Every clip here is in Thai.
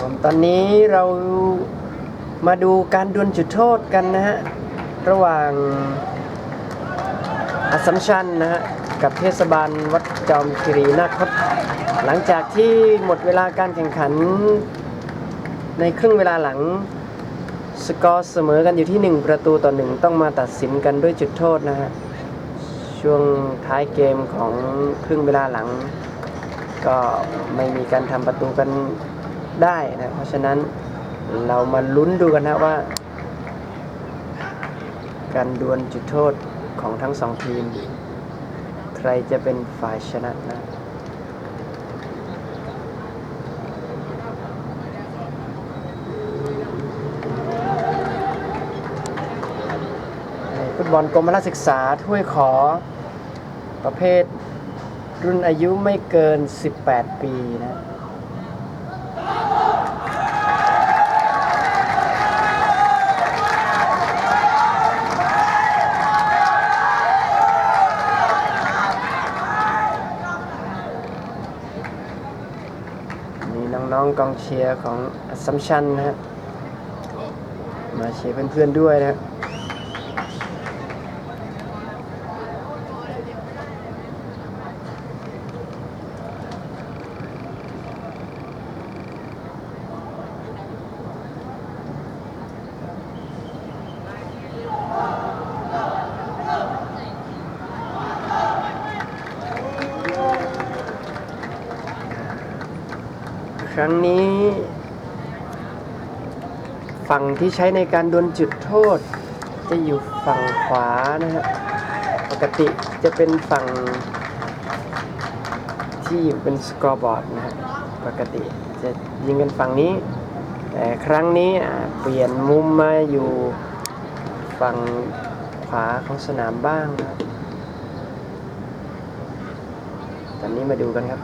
ผมตอนนี้เรามาดูการดวลจุดโทษกันนะฮะ ระหว่างอัสสัมชัญนะฮะ กับเทศบาลวัดจอมคีรีนาคตหลังจากที่หมดเวลาการแข่งขัน ในครึ่งเวลาหลัง สกอร์เสมอกันอยู่ที่ 1 ประตูต่อ 1 ต้องมาตัดสินกันด้วยจุดโทษนะฮะ ช่วงท้ายเกมของครึ่งเวลาหลัง ก็ไม่มีการทำประตูกัน ได้นะ เพราะฉะนั้นเรามาลุ้นดูกันนะว่า การดวลจุดโทษของทั้งสองทีม ใครจะเป็นฝ่ายชนะนะฟุตบอลกรมพละศึกษาถ้วยขอประเภทรุ่นอายุไม่เกิน 18 ปีนะ นี่น้องๆ กองเชียร์ของอัสสัมชันนะฮะมาเชียร์เพื่อนๆด้วยนะฮะ ครั้งนี้ ฝั่งที่ใช้ในการดวลจุดโทษ จะอยู่ฝั่งขวานะฮะปกติจะเป็นฝั่งที่อยู่เป็นสกอร์บอร์ดนะฮะปกติจะยิงกันฝั่งนี้ แต่ครั้งนี้เปลี่ยนมุมมาอยู่ฝั่งขวาของสนามบ้าง ตอนนี้มาดูกันครับ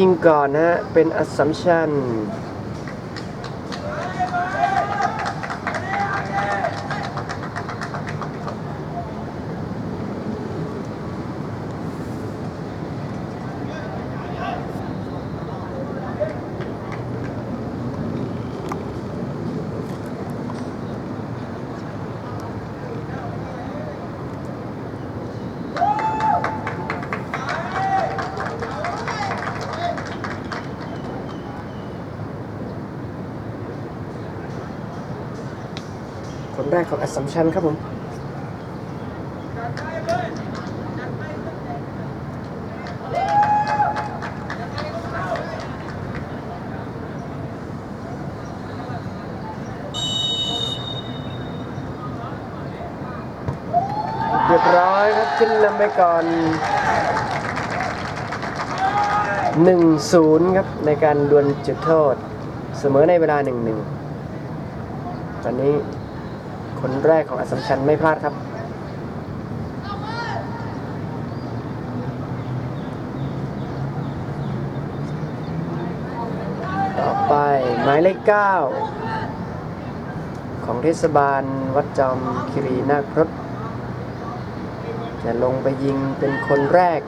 ยิงก่อนนะฮะเป็นอัสสัมชัญ คนแรกของอัสสัมชัญครับผมเรียบร้อยครับ ขึ้นนำไปก่อน 1-0 ครับ ในการดวลจุดโทษ เสมอในเวลา 1-1 ตอนนี้ คนแรกของอสัมชัญไม่พลาดครับต่อไปหมายเลขเก้าของเทศบาลวัดจอมคีรีนาครตจะลงไปยิงเป็นคนแรก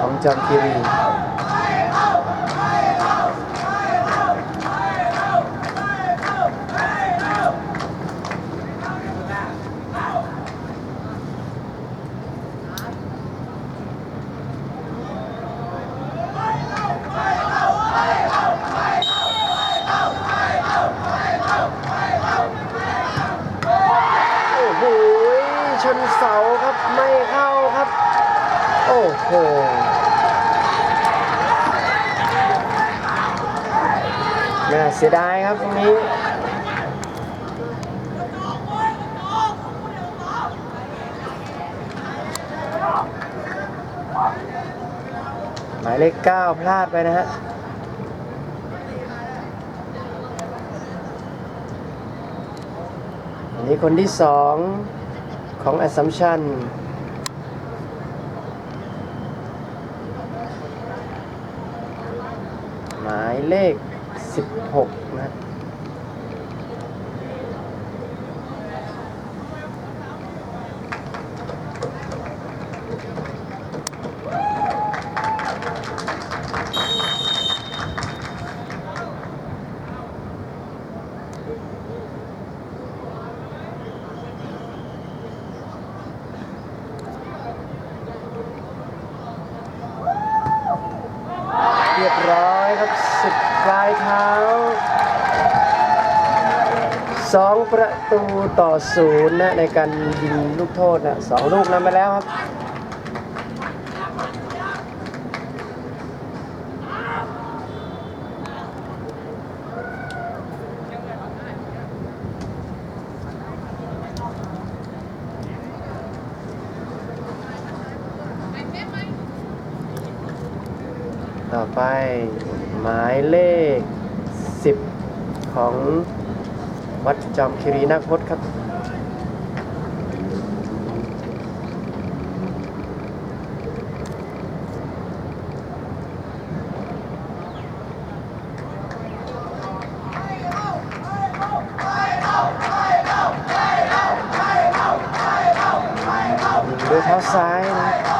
ของจอมคีรี โอ้โห ชนเสาครับไม่เข้าครับ โอ้โหน่าเสียดายครับตรงนี้หมายเลขเก้าพลาดไปนะฮะอันนี้คนที่สอง ของ Assumption หมายเลข 16 นะ เรียบร้อยครับสิบปลายเท้าสองประ ตูต่อศูนย์นะในการยิงลูกโทษนะสองลูกนำไปแล้วครับต่อไปหมายเลข 10 ของ วัดจอมคีรีนาคพครับ ด้วยเท้าซ้ายนะ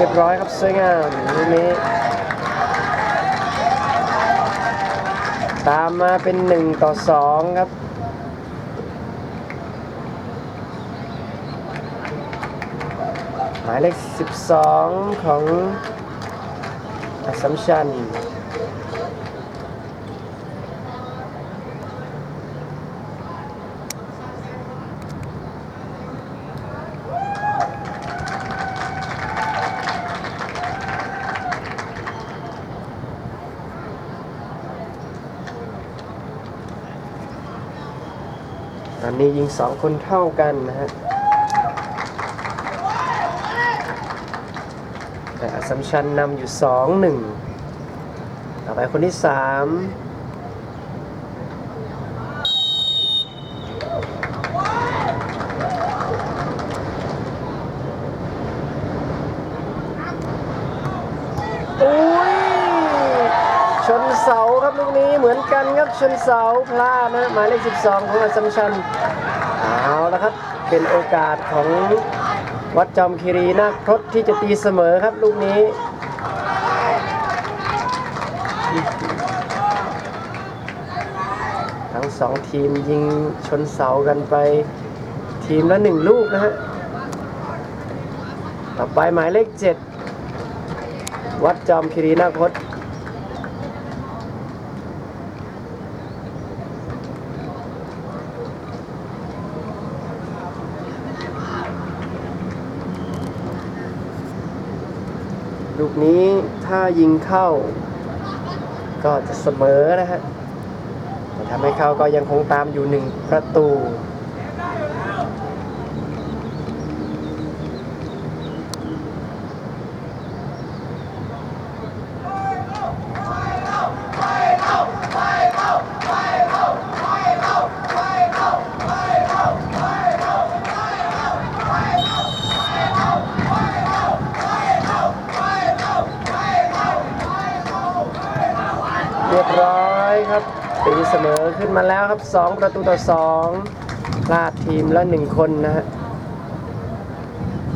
เรียบร้อยครับสวยงามลูกนี้ ตามมาเป็น 1 ต่อ 2 ครับ หมายเลข 12 ของอัสสัมชัญ ตอนนี้ยิงสองคนเท่ากันนะฮะแต่อสสัมชันนำอยู่สองหนึ่งต่อไปคนที่สามอุ้ย ชนเสาครับ ลูกนี้เหมือนกันครับชนเสาพลาดนะหมายเลข12 ของอัสสัมชัญเอาละครับเป็นโอกาสของวัดจอมคีรีนาคพจน์ที่จะตีเสมอครับลูกนี้ทั้งสองทีมยิงชนเสากันไปทีมละหนึ่งลูกนะฮะ ต่อไปหมายเลข7วัดจอมคีรีนาคพจ ลูกนี้ถ้ายิงเข้า ก็จะเสมอนะฮะแต่ถ้าไม่เข้าก็ยังคงตามอยู่หนึ่งประตู เรียบร้อยครับ ตีเสมอขึ้นมาแล้วครับ 2 ประตูต่อ2พลาดทีมละ 1 คนนะฮะ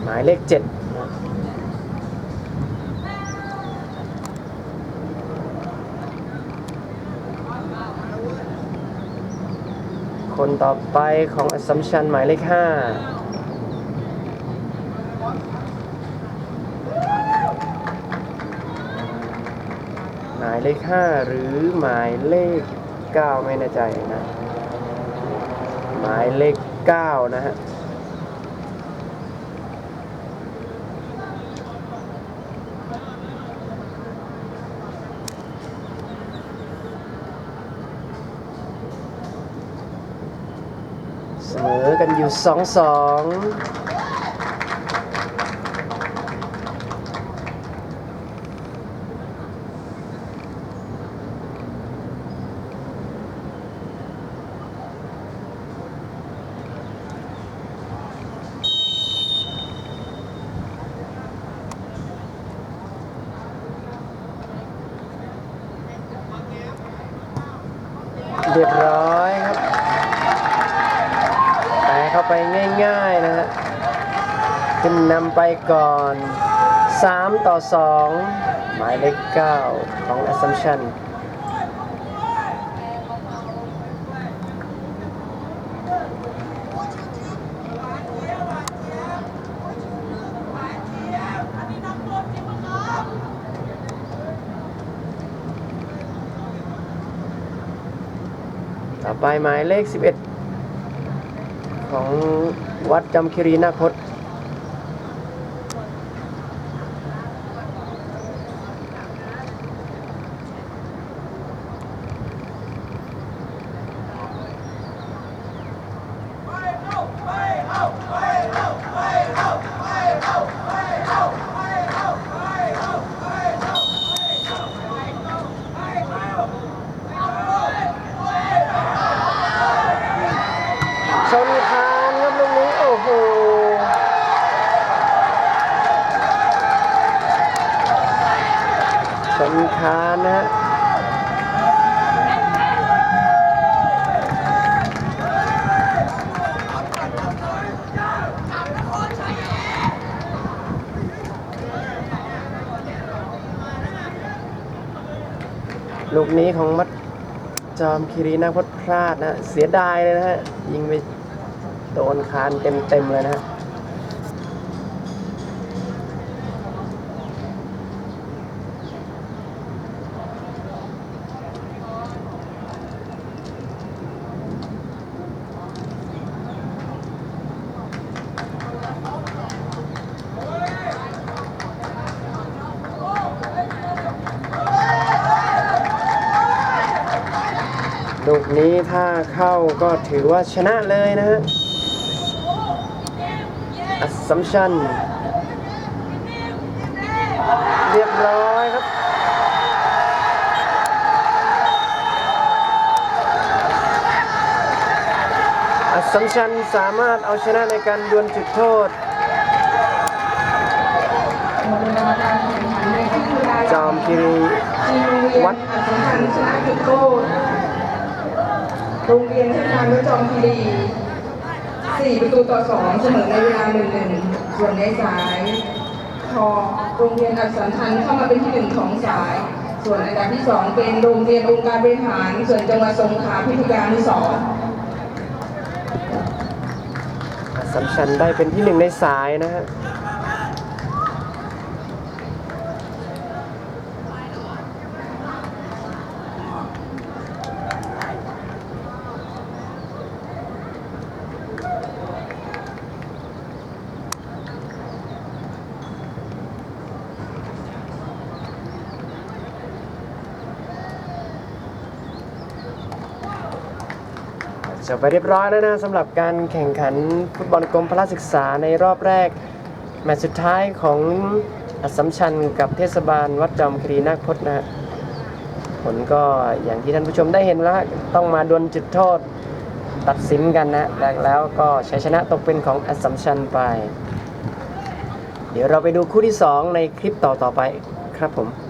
หมายเลข 7คนต่อไปของอสสัมชัญหมายเลข5หมายเลข5หรือหมายเลข 9ไม่แน่ใจนะ หมายเลข9นะฮะเสมอกันอยู่2-2ค เรียบร้อยครับแต่เข้าไปง่ายๆนะฮะขึ้นนำไปก่อน 3 ต่อ 2 หมายเลข9ของ Assumption ต่อไปหมายเลข 11 ของวัดจำคิรีนาคต ชนคานครับลูกนี้ โอ้โห ชนคานนะลูกนี้ของมัดจอมคิรีนาพดพลาดนะ เสียดายเลยนะฮะ ยิงไปโดนคานเต็มๆเลยนะฮะ ลูกนี้ ถ้าเข้าก็ถือว่าชนะเลยนะฮะอัสซัมชันเรียบร้อยครับอัสซัมชันสามารถเอาชนะในการดวลจุดโทษจอมคิรีวัวัด ดอัศพันธ์ชนะจุด โรงเรียนเทศบาลวัดจอมคีรี4 ประตูต่อ 2 เสมอในเวลา 1-1 ส่วนในสายทอโรงเรียนอัศพันเข้ามาเป็นที่หนึ่งของสาย ส่วนอันดับที่2เป็นโรงเรียนองค์การบริหาร ส่วนจังหวัดสงขลาพิธีการที่สองอัสสัมชัญได้เป็นที่หนึ่งในสายนะฮะ จบไปเรียบร้อยแล้วนะสำหรับการแข่งขันฟุตบอลกรมพละศึกษาในรอบแรก แมตช์สุดท้ายของอัสสัมชัญกับเทศบาลวัดจอมครีนาคพจน์นะฮะผลก็อย่างที่ท่านผู้ชมได้เห็นแล้วต้องมาดวลจุดโทษตัดสินกันนะแล,แล้วก็ชัยชนะตกเป็นของอัสสัมชัญไป เดี๋ยวเราไปดูคู่ที่ 2 ในคลิปต่อๆไปครับผม